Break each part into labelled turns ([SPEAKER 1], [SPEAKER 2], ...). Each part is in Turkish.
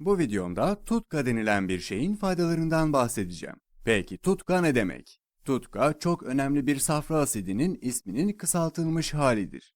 [SPEAKER 1] Bu videomda tutka denilen bir şeyin faydalarından bahsedeceğim. Peki tutka ne demek? Tutka çok önemli bir safra asidinin isminin kısaltılmış halidir.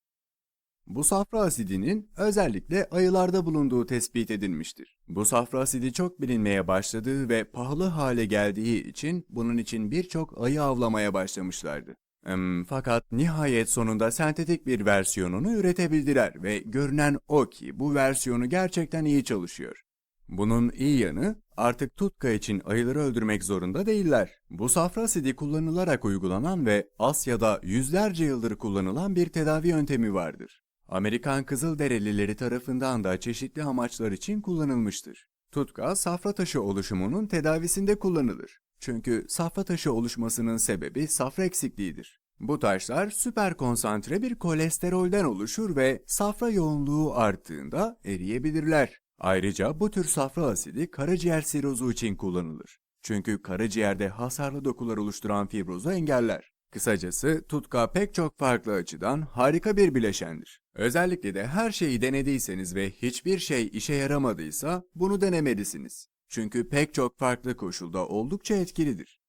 [SPEAKER 1] Bu safra asidinin özellikle ayılarda bulunduğu tespit edilmiştir. Bu safra asidi çok bilinmeye başladığı ve pahalı hale geldiği için bunun için birçok ayı avlamaya başlamışlardı. Hmm, fakat nihayet sonunda sentetik bir versiyonunu üretebildiler ve görünen o ki bu versiyonu gerçekten iyi çalışıyor. Bunun iyi yanı artık tutka için ayıları öldürmek zorunda değiller. Bu safra asidi kullanılarak uygulanan ve Asya'da yüzlerce yıldır kullanılan bir tedavi yöntemi vardır. Amerikan Kızılderilileri tarafından da çeşitli amaçlar için kullanılmıştır. Tutka, safra taşı oluşumunun tedavisinde kullanılır. Çünkü safra taşı oluşmasının sebebi safra eksikliğidir. Bu taşlar süper konsantre bir kolesterolden oluşur ve safra yoğunluğu arttığında eriyebilirler. Ayrıca bu tür safra asidi karaciğer sirozu için kullanılır. Çünkü karaciğerde hasarlı dokular oluşturan fibrozu engeller. Kısacası tutka pek çok farklı açıdan harika bir bileşendir. Özellikle de her şeyi denediyseniz ve hiçbir şey işe yaramadıysa bunu denemelisiniz. Çünkü pek çok farklı koşulda oldukça etkilidir.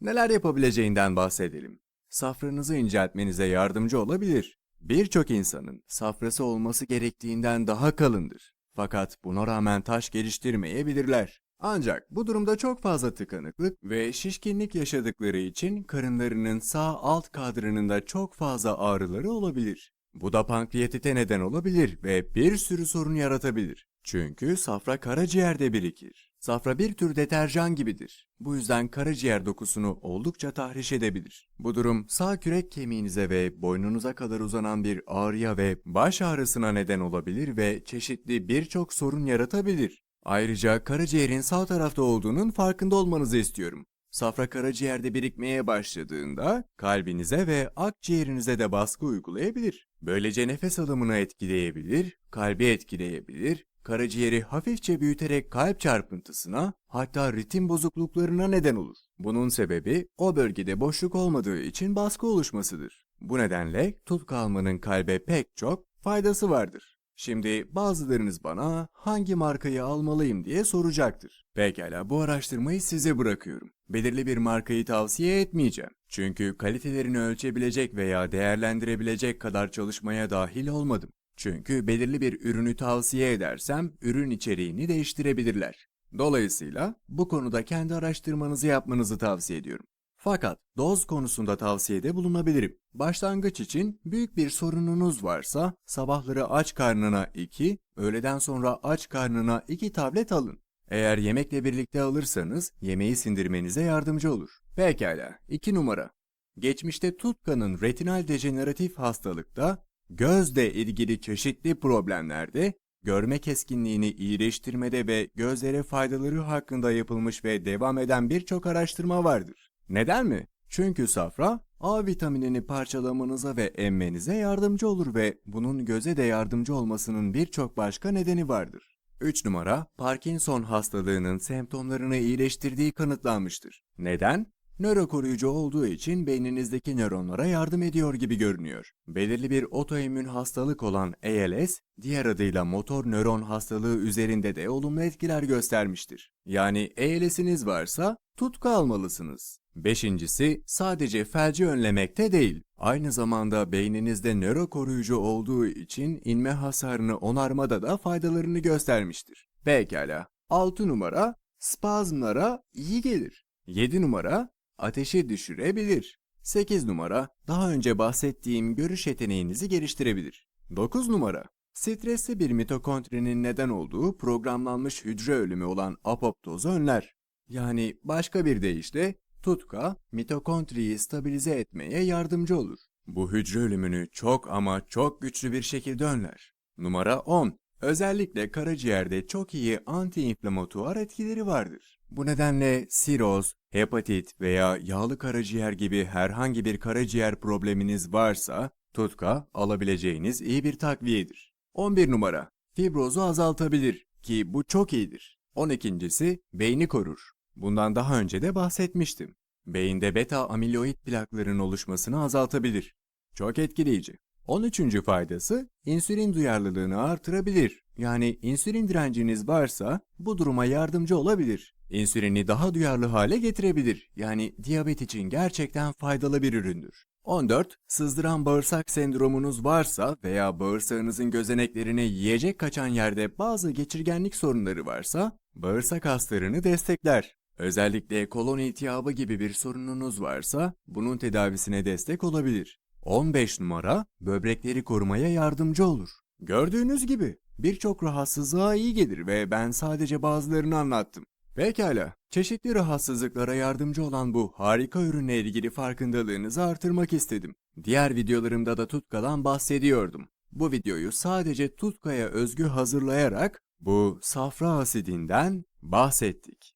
[SPEAKER 1] Neler yapabileceğinden bahsedelim. Safranızı inceltmenize yardımcı olabilir. Birçok insanın safrası olması gerektiğinden daha kalındır. Fakat buna rağmen taş geliştirmeyebilirler. Ancak bu durumda çok fazla tıkanıklık ve şişkinlik yaşadıkları için karınlarının sağ alt kadranında çok fazla ağrıları olabilir. Bu da pankreatite neden olabilir ve bir sürü sorun yaratabilir. Çünkü safra karaciğerde birikir. Safra bir tür deterjan gibidir. Bu yüzden karaciğer dokusunu oldukça tahriş edebilir. Bu durum sağ kürek kemiğinize ve boynunuza kadar uzanan bir ağrıya ve baş ağrısına neden olabilir ve çeşitli birçok sorun yaratabilir. Ayrıca karaciğerin sağ tarafta olduğunun farkında olmanızı istiyorum. Safra karaciğerde birikmeye başladığında kalbinize ve akciğerinize de baskı uygulayabilir. Böylece nefes alımını etkileyebilir, kalbi etkileyebilir, karaciğeri hafifçe büyüterek kalp çarpıntısına hatta ritim bozukluklarına neden olur. Bunun sebebi o bölgede boşluk olmadığı için baskı oluşmasıdır. Bu nedenle tutku almanın kalbe pek çok faydası vardır. Şimdi bazılarınız bana hangi markayı almalıyım diye soracaktır. Pekala bu araştırmayı size bırakıyorum. Belirli bir markayı tavsiye etmeyeceğim. Çünkü kalitelerini ölçebilecek veya değerlendirebilecek kadar çalışmaya dahil olmadım. Çünkü belirli bir ürünü tavsiye edersem ürün içeriğini değiştirebilirler. Dolayısıyla bu konuda kendi araştırmanızı yapmanızı tavsiye ediyorum. Fakat doz konusunda tavsiyede bulunabilirim. Başlangıç için büyük bir sorununuz varsa sabahları aç karnına 2, öğleden sonra aç karnına 2 tablet alın. Eğer yemekle birlikte alırsanız yemeği sindirmenize yardımcı olur. Pekala, 2 numara. Geçmişte tutkanın retinal dejeneratif hastalıkta, gözle ilgili çeşitli problemlerde, görme keskinliğini iyileştirmede ve gözlere faydaları hakkında yapılmış ve devam eden birçok araştırma vardır. Neden mi? Çünkü safra A vitaminini parçalamanıza ve emmenize yardımcı olur ve bunun göze de yardımcı olmasının birçok başka nedeni vardır. 3 numara, Parkinson hastalığının semptomlarını iyileştirdiği kanıtlanmıştır. Neden? Nörokoruyucu olduğu için beyninizdeki nöronlara yardım ediyor gibi görünüyor. Belirli bir otoimmün hastalık olan ALS, diğer adıyla motor nöron hastalığı üzerinde de olumlu etkiler göstermiştir. Yani ALS'iniz varsa tutku almalısınız. Beşincisi sadece felci önlemekte değil, aynı zamanda beyninizde nöro koruyucu olduğu için inme hasarını onarmada da faydalarını göstermiştir. Pekala. 6 numara spazmlara iyi gelir. 7 numara ateşi düşürebilir. 8 numara daha önce bahsettiğim görüş yeteneğinizi geliştirebilir. 9 numara stresli bir mitokondrinin neden olduğu programlanmış hücre ölümü olan apoptozu önler. Yani başka bir deyişle tutka mitokondriyi stabilize etmeye yardımcı olur. Bu hücre ölümünü çok ama çok güçlü bir şekilde önler. Numara 10. Özellikle karaciğerde çok iyi antiinflamatuar etkileri vardır. Bu nedenle siroz, hepatit veya yağlı karaciğer gibi herhangi bir karaciğer probleminiz varsa tutka alabileceğiniz iyi bir takviyedir. 11 numara. Fibrozu azaltabilir ki bu çok iyidir. 12.si beyni korur. Bundan daha önce de bahsetmiştim. Beyinde beta amiloid plakların oluşmasını azaltabilir. Çok etkileyici. 13. faydası insülin duyarlılığını artırabilir. Yani insülin direnciniz varsa bu duruma yardımcı olabilir. İnsülini daha duyarlı hale getirebilir. Yani diyabet için gerçekten faydalı bir üründür. 14. Sızdıran bağırsak sendromunuz varsa veya bağırsağınızın gözeneklerine yiyecek kaçan yerde bazı geçirgenlik sorunları varsa bağırsak haslarını destekler. Özellikle kolon iltihabı gibi bir sorununuz varsa bunun tedavisine destek olabilir. 15 numara böbrekleri korumaya yardımcı olur. Gördüğünüz gibi birçok rahatsızlığa iyi gelir ve ben sadece bazılarını anlattım. Pekala, çeşitli rahatsızlıklara yardımcı olan bu harika ürünle ilgili farkındalığınızı artırmak istedim. Diğer videolarımda da tutkadan bahsediyordum. Bu videoyu sadece tutkaya özgü hazırlayarak bu safra asidinden bahsettik.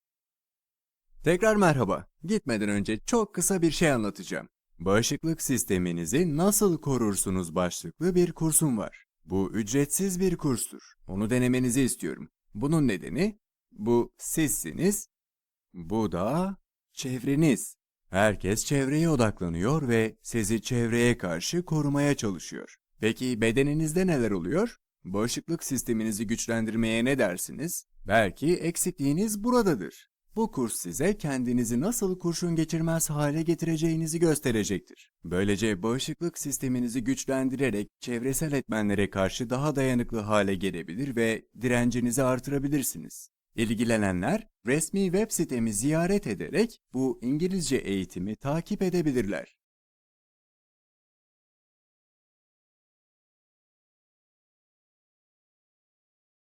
[SPEAKER 1] Tekrar merhaba. Gitmeden önce çok kısa bir şey anlatacağım. Bağışıklık sisteminizi nasıl korursunuz başlıklı bir kursum var. Bu ücretsiz bir kurstur. Onu denemenizi istiyorum. Bunun nedeni bu sizsiniz, bu da çevreniz. Herkes çevreye odaklanıyor ve sizi çevreye karşı korumaya çalışıyor. Peki bedeninizde neler oluyor? Bağışıklık sisteminizi güçlendirmeye ne dersiniz? Belki eksikliğiniz buradadır. Bu kurs size kendinizi nasıl kurşun geçirmez hale getireceğinizi gösterecektir. Böylece bağışıklık sisteminizi güçlendirerek çevresel etmenlere karşı daha dayanıklı hale gelebilir ve direncinizi artırabilirsiniz. İlgilenenler resmi web sitemi ziyaret ederek bu İngilizce eğitimi takip edebilirler.